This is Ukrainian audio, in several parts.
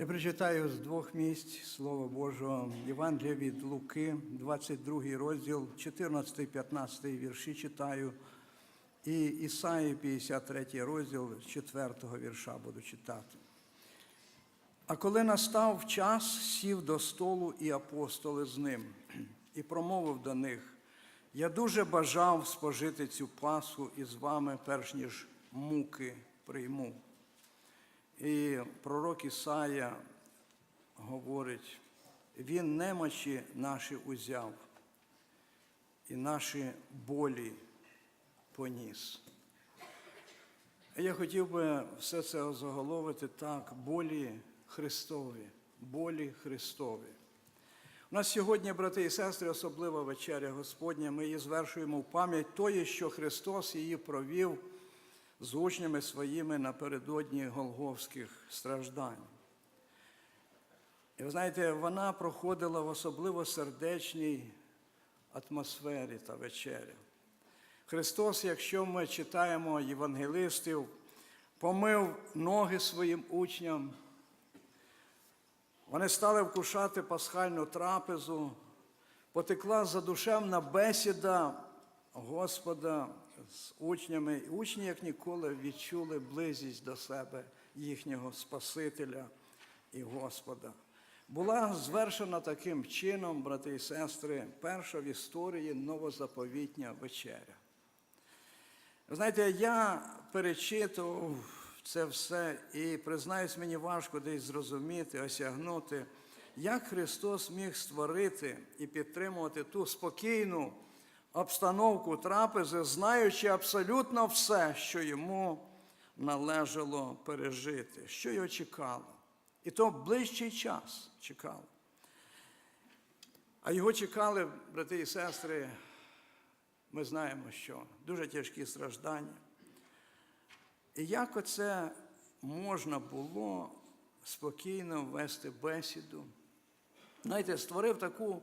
Я прочитаю з двох місць Слова Божого Євангелія від Луки, 22 розділ, 14-15 вірші читаю, і Ісаї, 53 розділ, з 4 вірша буду читати. А коли настав час, сів до столу і апостоли з ним, і промовив до них: Я дуже бажав спожити цю пасху із вами, перш ніж муки прийму. І пророк Ісая говорить, Він немочі наші узяв і наші болі поніс. Я хотів би все це озаголовити так, болі Христові, болі Христові. У нас сьогодні, брати і сестри, особлива вечеря Господня. Ми її звершуємо в пам'ять тої, що Христос її провів з учнями своїми напередодні голговських страждань. І ви знаєте, вона проходила в особливо сердечній атмосфері та вечеря. Христос, якщо ми читаємо євангелистів, помив ноги своїм учням. Вони стали вкушати пасхальну трапезу, потекла задушевна бесіда Господа з учнями. Учні, як ніколи, відчули близість до себе їхнього Спасителя і Господа. Була звершена таким чином, брати і сестри, перша в історії новозаповітня вечеря. Знаєте, я перечитував це все і признаюсь, мені важко десь зрозуміти, осягнути, як Христос міг створити і підтримувати ту спокійну обстановку трапези, знаючи абсолютно все, що йому належало пережити, що його чекало. І то ближчий час чекало. А його чекали, брати і сестри, ми знаємо, що дуже тяжкі страждання. І як оце можна було спокійно вести бесіду? Знаєте, створив таку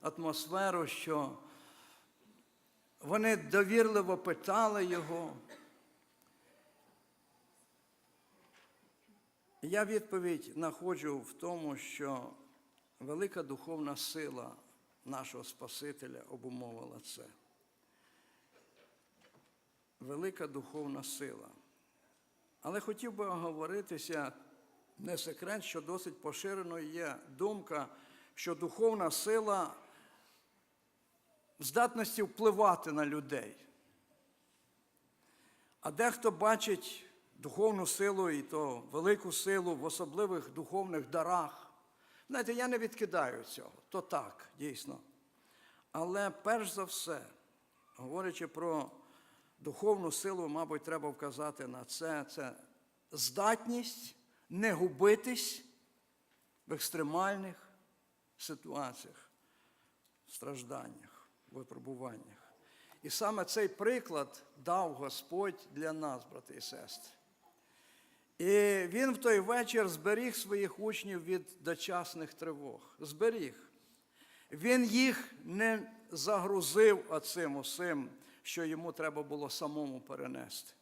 атмосферу, що вони довірливо питали його. Я відповідь знаходжу в тому, що велика духовна сила нашого Спасителя обумовила це. Велика духовна сила. Але хотів би оговоритися, не секрет, що досить поширеною є думка, що духовна сила здатності впливати на людей. А дехто бачить духовну силу і то велику силу в особливих духовних дарах. Знаєте, я не відкидаю цього, то так, дійсно. Але перш за все, говорячи про духовну силу, мабуть, треба вказати на це. Це здатність не губитись в екстремальних ситуаціях, стражданнях, випробуваннях. І саме цей приклад дав Господь для нас, брати і сестри. І він в той вечір зберіг своїх учнів від дочасних тривог. Зберіг. Він їх не загрузив оцим усім, що йому треба було самому перенести.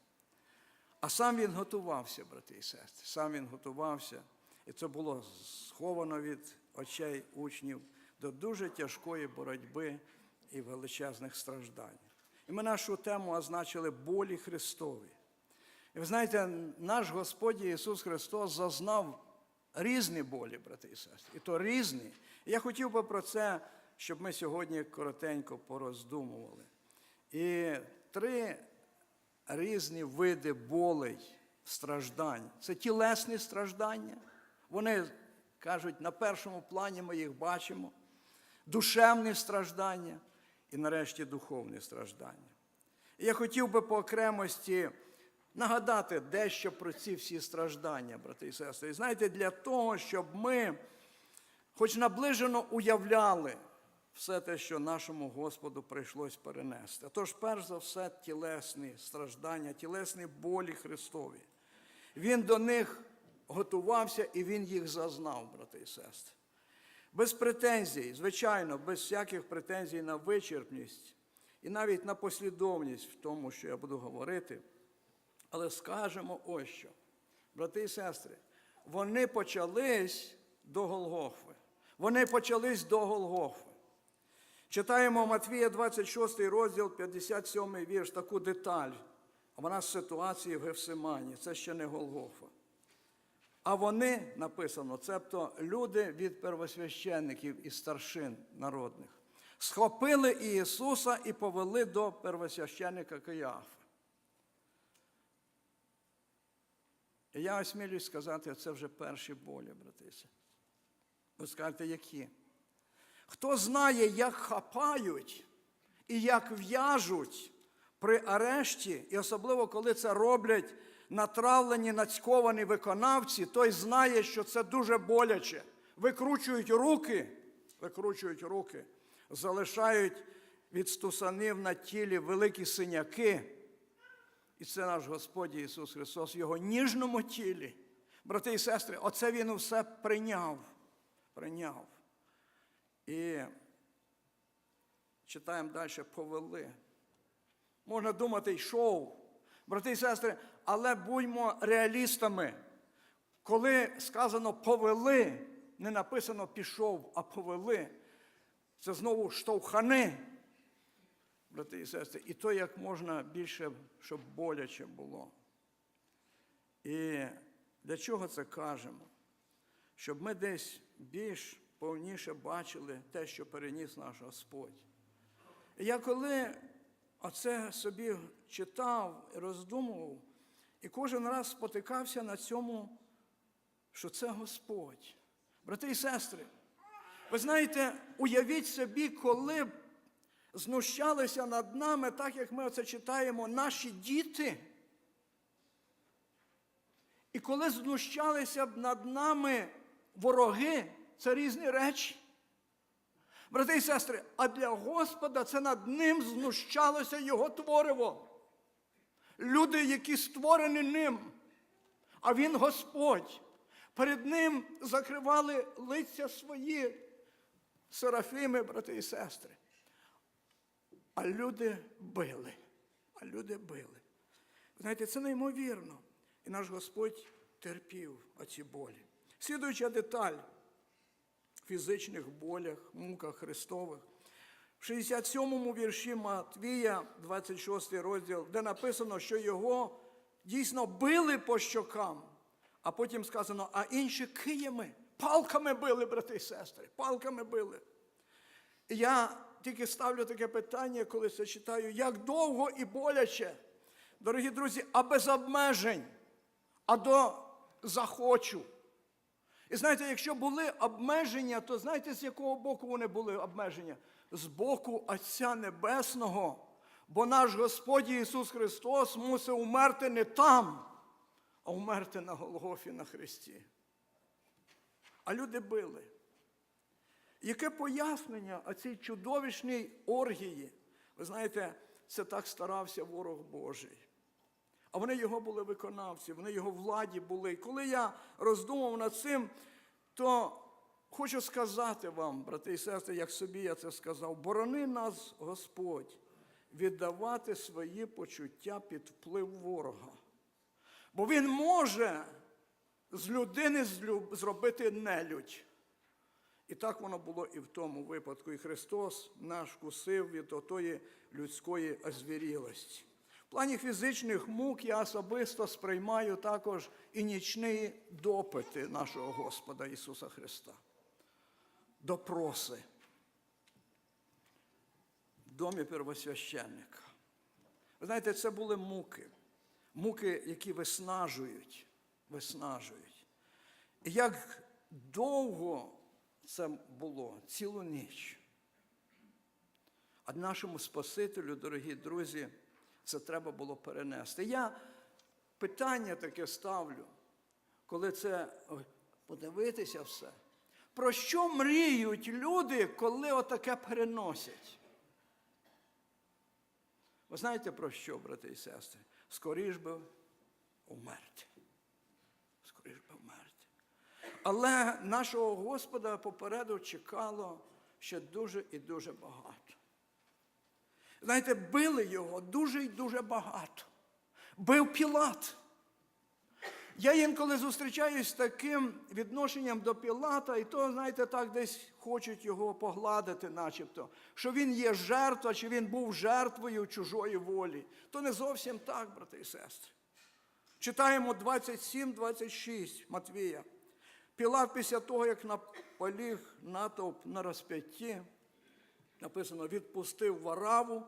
А сам він готувався, брати і сестри. Сам він готувався. І це було сховано від очей учнів до дуже тяжкої боротьби і величезних страждань. І ми нашу тему означили болі Христові. І ви знаєте, наш Господь Ісус Христос зазнав різні болі, брати і сестри. І то різні. І я хотів би про це, щоб ми сьогодні коротенько пороздумували. І три різні види болей, страждань. Це тілесні страждання. Вони кажуть, на першому плані ми їх бачимо, душевні страждання і нарешті духовні страждання. І я хотів би по окремості нагадати дещо про ці всі страждання, брати і сестри. І знаєте, для того, щоб ми хоч наближено уявляли все те, що нашому Господу прийшлось перенести. Тож, перш за все, тілесні страждання, тілесні болі Христові. Він до них готувався і він їх зазнав, брати і сестри. Без претензій, звичайно, без всяких претензій на вичерпність і навіть на послідовність в тому, що я буду говорити. Але скажемо ось що. Брати і сестри, вони почались до Голгофи. Вони почались до Голгофи. Читаємо Матвія 26 розділ, 57 вірш, таку деталь. Вона з ситуації в Гефсимані, це ще не Голгофа. А вони написано, цебто люди від первосвященників і старшин народних, схопили Ісуса і повели до первосвященника Кияфа. І я осмілюсь сказати, це вже перші болі, брати. і сестри. Ви скажете, які? Хто знає, як хапають і як в'яжуть при арешті, і особливо коли це роблять натравлені, нацьковані виконавці, той знає, що це дуже боляче. Викручують руки, викручують руки, залишають від стусанів на тілі великі синяки. І це наш Господь Ісус Христос в Його ніжному тілі. Брати і сестри, оце Він все прийняв. Прийняв. І читаємо далі, повели. Можна думати, йшов. Брати і сестри, але будьмо реалістами. Коли сказано повели, не написано пішов, а повели, це знову штовхани. Брати і сестри, і то як можна більше, щоб боляче було. І для чого це кажемо? Щоб ми десь більш повніше бачили те, що переніс наш Господь. Я коли оце собі читав, і роздумував, і кожен раз спотикався на цьому, що це Господь. Брати і сестри, ви знаєте, уявіть собі, коли б знущалися над нами, так як ми оце читаємо, наші діти. І коли знущалися б над нами вороги, це різні речі. Брати і сестри, а для Господа це над ним знущалося Його твориво. Люди, які створені ним, а Він Господь. Перед Ним закривали лиця свої серафіми, брати і сестри. А люди били. А люди били. Знаєте, це неймовірно. І наш Господь терпів оці болі. Слідуюча деталь в фізичних болях, муках Христових. В 67-му вірші Матвія, 26 розділ, де написано, що його дійсно били по щокам, а потім сказано, а інші киями, палками били, брати і сестри, палками били. Я тільки ставлю таке питання, коли це читаю, як довго і боляче, дорогі друзі, а без обмежень, а до захочу. І знаєте, якщо були обмеження, то знаєте, з якого боку вони були обмеження? З боку Отця Небесного. Бо наш Господь Ісус Христос мусив умерти не там, а умерти на Голгофі на Христі. А люди били. Яке пояснення оцій чудовищній оргії? Ви знаєте, це так старався ворог Божий. А вони його були виконавці, вони його владі були. І коли я роздумав над цим, то хочу сказати вам, брати і сестри, як собі я це сказав, борони нас, Господь, віддавати свої почуття під вплив ворога. Бо він може з людини зробити нелюдь. І так воно було і в тому випадку. І Христос наш кусив від отої людської озвірілості. В плані фізичних мук я особисто сприймаю також і нічні допити нашого Господа Ісуса Христа. Допроси в домі первосвященника. Ви знаєте, це були муки, муки, які виснажують, виснажують. І як довго це було цілу ніч. А нашому Спасителю, дорогі друзі, це треба було перенести. Я питання таке ставлю, коли це подивитися все. Про що мріють люди, коли отаке переносять? Ви знаєте про що, брати і сестри? Скоріш би умерти. Скоріш би умерти. Але нашого Господа попереду чекало ще дуже і дуже багато. Знаєте, били його дуже і дуже багато. Бив Пілат. Я інколи зустрічаюсь з таким відношенням до Пілата, і то, знаєте, так десь хочуть його погладити, начебто, що він є жертва, чи він був жертвою чужої волі. То не зовсім так, брати і сестри. Читаємо 27-26 Матвія. Пілат після того, як наполіг натовп на розп'ятті, написано, відпустив вараву,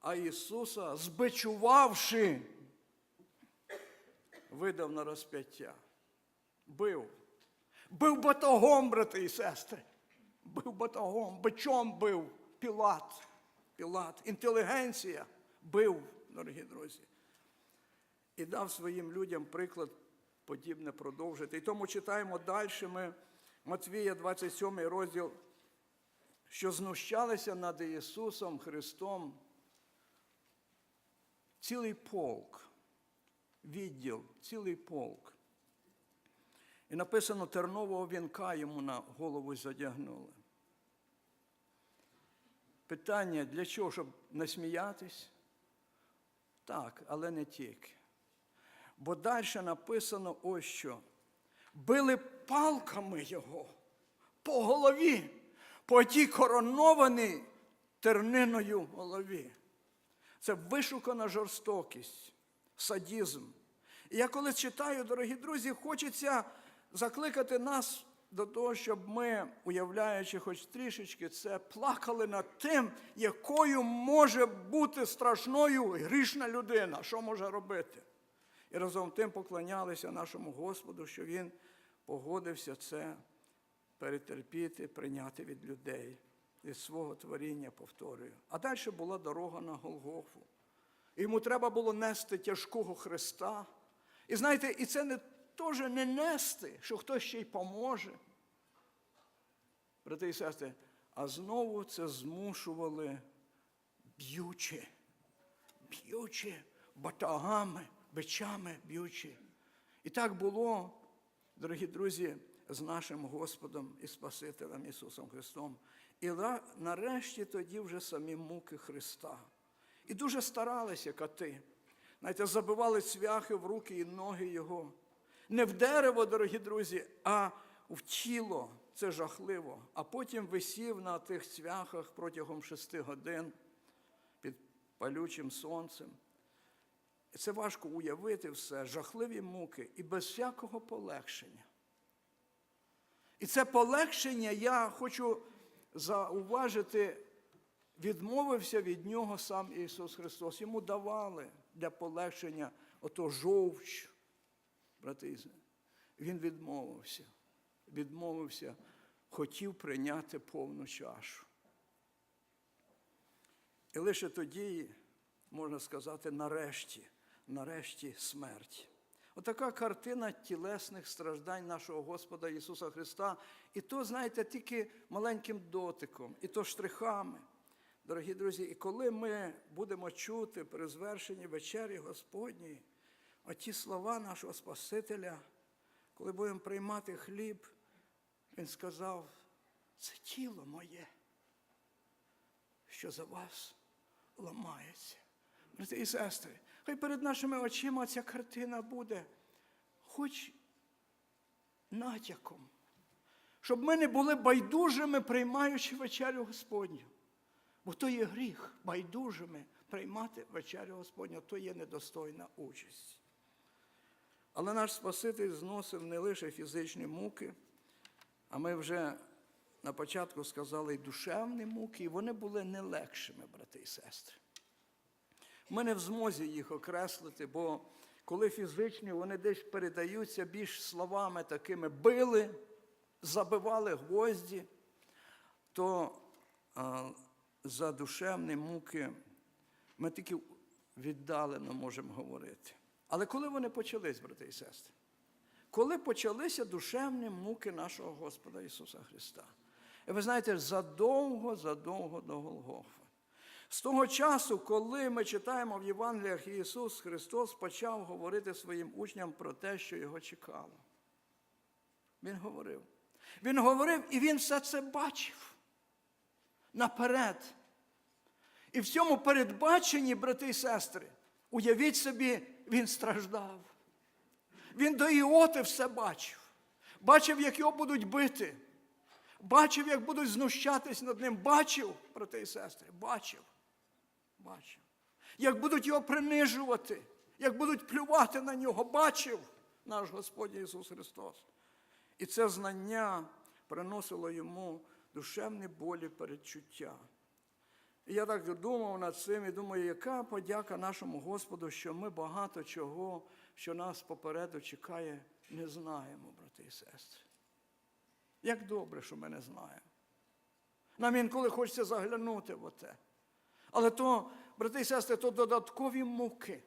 а Ісуса, збичувавши, видав на розп'яття. Бив. Бив батогом, брати і сестри. Бив батогом, бичом бив Пілат. Пілат. Інтелігенція бив, дорогі друзі. І дав своїм людям приклад подібне продовжити. І тому читаємо далі ми Матвія, 27 розділ, що знущалися над Ісусом Христом цілий полк, відділ, цілий полк. І написано, тернового вінка йому на голову задягнули. Питання, для чого, щоб не сміятись? Так, але не тільки. Бо далі написано ось що. Били палками його по голові, по тій коронованій терниною голові. Це вишукана жорстокість, садізм. І я коли читаю, дорогі друзі, хочеться закликати нас до того, щоб ми, уявляючи хоч трішечки це, плакали над тим, якою може бути страшною грішна людина, що може робити. І разом тим поклонялися нашому Господу, що Він погодився це перетерпіти, прийняти від людей, від свого творіння, повторюю. А далі була дорога на Голгофу. Йому треба було нести тяжкого Христа. І знаєте, і це не теж не нести, що хтось ще й поможе. Брати і сестри, а знову це змушували б'ючи, б'ючи батагами, бичами б'ючи. І так було, дорогі друзі, з нашим Господом і Спасителем Ісусом Христом. І нарешті тоді вже самі муки Христа. І дуже старалися кати. Знаєте, забивали цвяхи в руки і ноги Його. Не в дерево, дорогі друзі, а в тіло. Це жахливо. А потім висів на тих цвяхах протягом шести годин під палючим сонцем. Це важко уявити все, жахливі муки і без всякого полегшення. І це полегшення я хочу зауважити, відмовився від нього сам Ісус Христос. Йому давали для полегшення ото жовч, брати. Він відмовився. Відмовився, хотів прийняти повну чашу. І лише тоді, можна сказати, нарешті, нарешті смерть. Отака картина тілесних страждань нашого Господа Ісуса Христа. І то, знаєте, тільки маленьким дотиком, і то штрихами. Дорогі друзі, і коли ми будемо чути при звершенні вечері Господньої, оті слова нашого Спасителя, коли будемо приймати хліб, Він сказав, це тіло моє, що за вас ламається. Брати і сестри, хай перед нашими очима ця картина буде хоч натяком, щоб ми не були байдужими, приймаючи вечерю Господню. Бо то є гріх байдужими приймати вечерю Господню, то є недостойна участь. Але наш Спаситель зносив не лише фізичні муки, а ми вже на початку сказали і душевні муки, і вони були не легшими, брати і сестри. Ми не в змозі їх окреслити, бо коли фізичні, вони десь передаються більш словами такими били, забивали гвозді, то за душевні муки ми тільки віддалено можемо говорити. Але коли вони почались, брати і сестри? Коли почалися душевні муки нашого Господа Ісуса Христа? І ви знаєте, задовго, задовго до Голгофи. З того часу, коли ми читаємо в Євангеліях, Ісус Христос почав говорити своїм учням про те, що його чекало. Він говорив. Він говорив, і він все це бачив наперед. І в цьому передбаченні, брати і сестри, уявіть собі, він страждав. Він до Іоти все бачив. Бачив, як його будуть бити. Бачив, як будуть знущатись над ним. Бачив, брати і сестри, бачив. Бачив. Як будуть його принижувати, як будуть плювати на нього, бачив наш Господь Ісус Христос. І це знання приносило йому душевні болі передчуття. І я так думав над цим і думаю, яка подяка нашому Господу, що ми багато чого, що нас попереду чекає, не знаємо, брати і сестри. Як добре, що ми не знаємо. Нам інколи хочеться заглянути в оте. Але то, брати і сестри, то додаткові муки.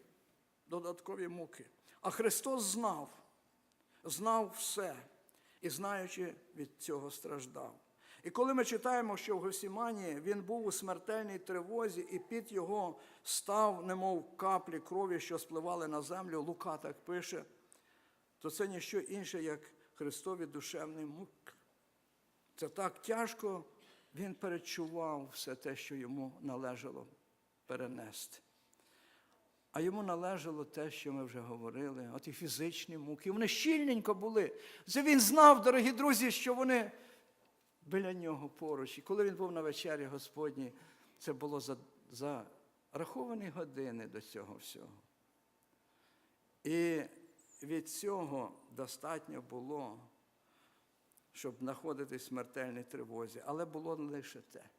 Додаткові муки. А Христос знав, знав все і знаючи від цього страждав. І коли ми читаємо, що в Гефсімані він був у смертельній тривозі, і під його став, немов каплі крові, що спливали на землю, Лука так пише, то це ніщо інше, як Христові душевний мук. Це так тяжко він перечував все те, що йому належало перенести. А йому належало те, що ми вже говорили, от і фізичні муки. Вони щільненько були. Це він знав, дорогі друзі, що вони біля нього поруч. І коли він був на вечері Господній, це було за, за раховані години до цього всього. І від цього достатньо було, щоб знаходитись в смертельній тривозі, але було лише те.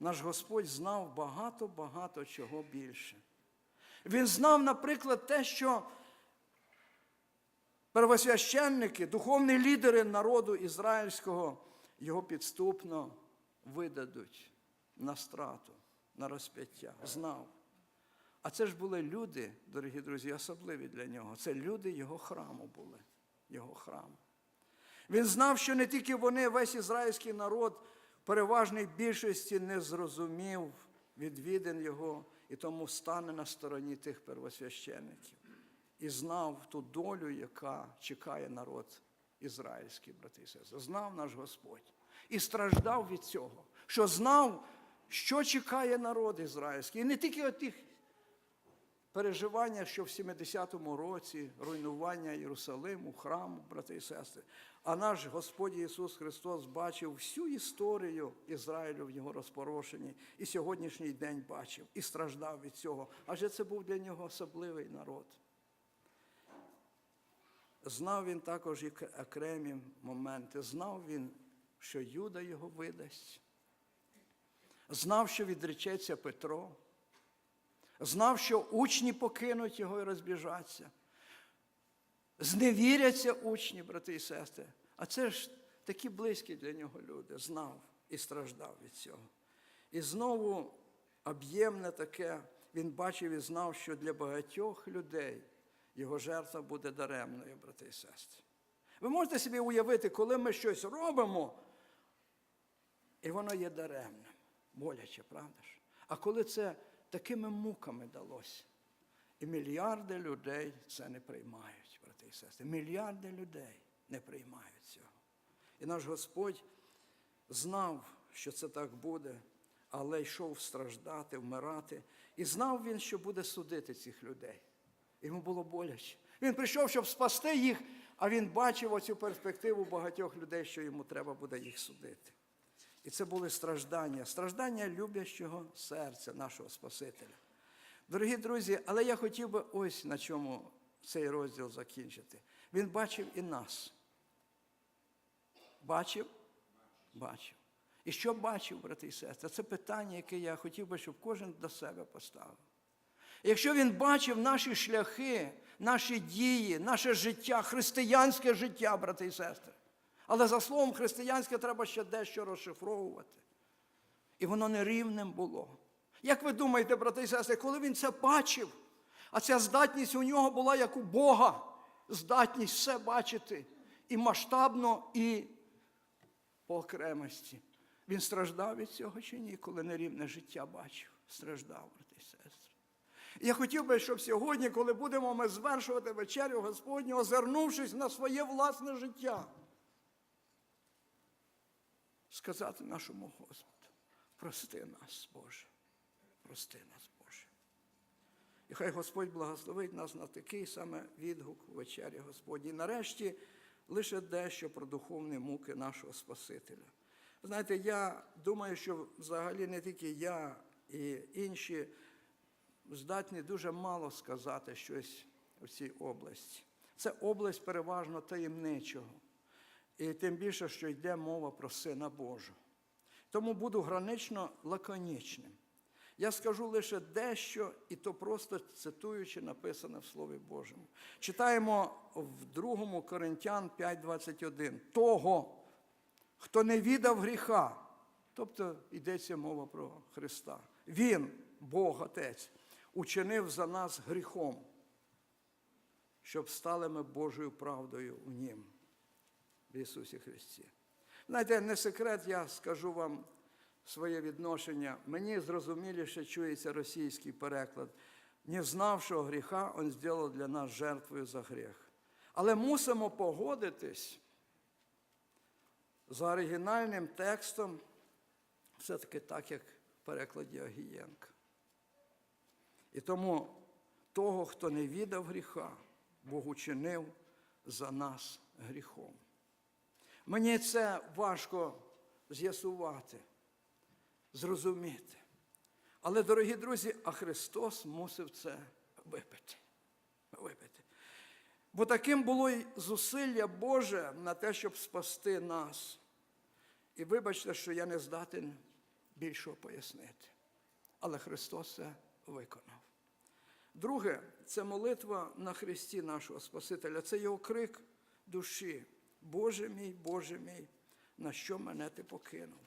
Наш Господь знав багато-багато чого більше. Він знав, наприклад, те, що первосвященники, духовні лідери народу ізраїльського його підступно видадуть на страту, на розп'яття. Знав. А це ж були люди, дорогі друзі, особливі для нього. Це люди його храму були, його храму. Він знав, що не тільки вони, весь ізраїльський народ переважній більшості не зрозумів відвідин його і тому стане на стороні тих первосвященників. І знав ту долю, яка чекає народ ізраїльський, брати і сестри. Знав наш Господь. І страждав від цього, що знав, що чекає народ ізраїльський. І не тільки от тих переживання, що в 70-му році руйнування Єрусалиму, храму, брати і сестри. А наш Господь Ісус Христос бачив всю історію Ізраїлю в його розпорошенні, і сьогоднішній день бачив і страждав від цього. Адже це був для нього особливий народ. Знав він також і окремі моменти. Знав він, що Юда його видасть. Знав, що відречеться Петро. Знав, що учні покинуть його і розбіжаться. Зневіряться учні, брати і сестри. А це ж такі близькі для нього люди. Знав і страждав від цього. І знову об'ємне таке, він бачив і знав, що для багатьох людей його жертва буде даремною, брати і сестри. Ви можете собі уявити, коли ми щось робимо, і воно є даремним. Боляче, правда ж? А коли це такими муками далося, і мільярди людей це не приймають, брати і сестри. Мільярди людей не приймають цього. І наш Господь знав, що це так буде, але йшов страждати, вмирати. І знав він, що буде судити цих людей. Йому було боляче. Він прийшов, щоб спасти їх, а він бачив оцю перспективу багатьох людей, що йому треба буде їх судити. І це були страждання, страждання любящого серця нашого Спасителя. Дорогі друзі, але я хотів би ось на чому цей розділ закінчити. Він бачив і нас. Бачив? Бачив. І що бачив, брати і сестри? Це питання, яке я хотів би, щоб кожен до себе поставив. Якщо він бачив наші шляхи, наші дії, наше життя, християнське життя, брати і сестри. Але за словом християнське треба ще дещо розшифровувати. І воно нерівним було. Як ви думаєте, брати і сестри, коли він це бачив, а ця здатність у нього була як у Бога, здатність все бачити і масштабно, і по окремості. Він страждав від цього чи ні, коли нерівне життя бачив. Страждав. Я хотів би, щоб сьогодні, коли будемо ми звершувати вечерю Господню, озирнувшись на своє власне життя, сказати нашому Господу, прости нас, Боже, прости нас, Боже. І хай Господь благословить нас на такий саме відгук у вечері Господній. Нарешті лише дещо про духовні муки нашого Спасителя. Знаєте, я думаю, що взагалі не тільки я і інші здатні дуже мало сказати щось в цій області. Це область переважно таємничого. І тим більше, що йде мова про Сина Божого. Тому буду гранично лаконічним. Я скажу лише дещо, і то просто цитуючи написане в Слові Божому. Читаємо в 2 Коринтян 5:21. Того, хто не віддав гріха, тобто йдеться мова про Христа. Він, Бог Отець, учинив за нас гріхом, щоб стали ми Божою правдою у Нім, в Ісусі Христі. Знаєте, не секрет, я скажу вам своє відношення. Мені зрозуміліше чується російський переклад. Не знавшого гріха, Он зробив для нас жертвою за гріх. Але мусимо погодитись за оригінальним текстом, все-таки так, як в перекладі Огієнка. І тому того, хто не віддав гріха, Бог учинив за нас гріхом. Мені це важко з'ясувати, зрозуміти. Але, дорогі друзі, а Христос мусив це випити. випити. Бо таким було й зусилля Боже на те, щоб спасти нас. І вибачте, що я не здатен більшого пояснити. Але Христос це виконав. Друге, це молитва на Христі нашого Спасителя. Це його крик душі. Боже мій, Боже мій, на що мене ти покинув?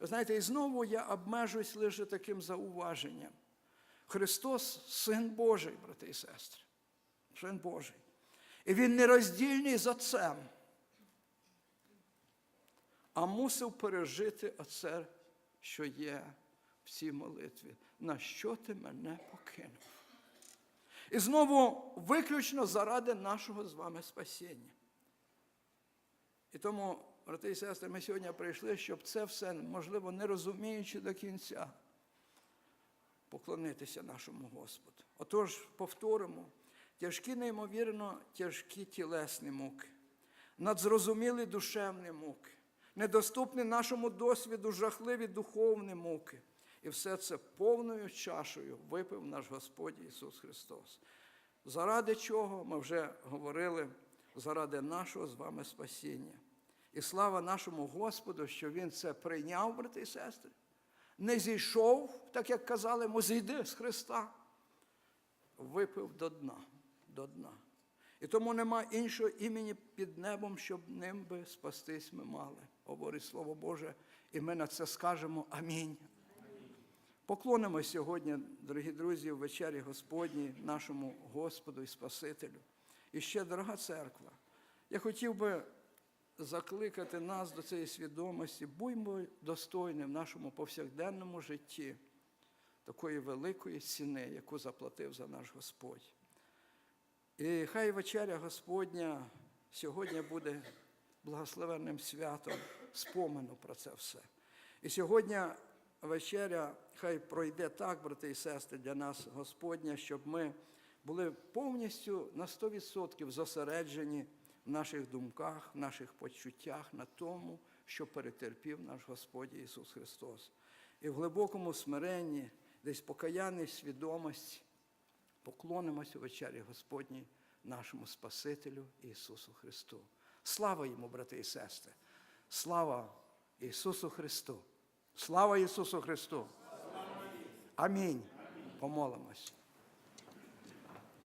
Знаєте, і знову я обмежуюсь лише таким зауваженням. Христос син Божий, брати і сестри. Син Божий. І він нероздільний з Отцем, а мусив пережити оце, що є в цій молитві. На що ти мене покинув? І знову виключно заради нашого з вами спасіння. І тому, брати і сестри, ми сьогодні прийшли, щоб це все, можливо, не розуміючи до кінця, поклонитися нашому Господу. Отож, повторимо, тяжкі, неймовірно, тяжкі тілесні муки, надзрозумілі душевні муки, недоступні нашому досвіду жахливі духовні муки. І все це повною чашею випив наш Господь Ісус Христос. Заради чого ми вже говорили, заради нашого з вами спасіння. І слава нашому Господу, що Він це прийняв, брати і сестри, не зійшов, так як казали, йому, зійди з Христа, випив до дна, до дна. І тому нема іншого імені під небом, щоб ним би спастись ми мали. Говорить Слово Боже, і ми на це скажемо Амінь. Поклонимо сьогодні, дорогі друзі, в вечері Господній, нашому Господу і Спасителю. І ще, дорога церква, я хотів би закликати нас до цієї свідомості, будьмо достойні в нашому повсякденному житті такої великої ціни, яку заплатив за наш Господь. І хай вечеря Господня сьогодні буде благословенним святом спомену про це все. І сьогодні вечеря хай пройде так, брати і сестри, для нас Господня, щоб ми були повністю на 100% зосереджені в наших думках, в наших почуттях на тому, що перетерпів наш Господь Ісус Христос. І в глибокому смиренні, десь покаянній свідомості, поклонимося вечері Господній нашому Спасителю Ісусу Христу. Слава йому, брати і сестри! Слава Ісусу Христу! Слава Ісусу Христу! Амінь. Помолимось.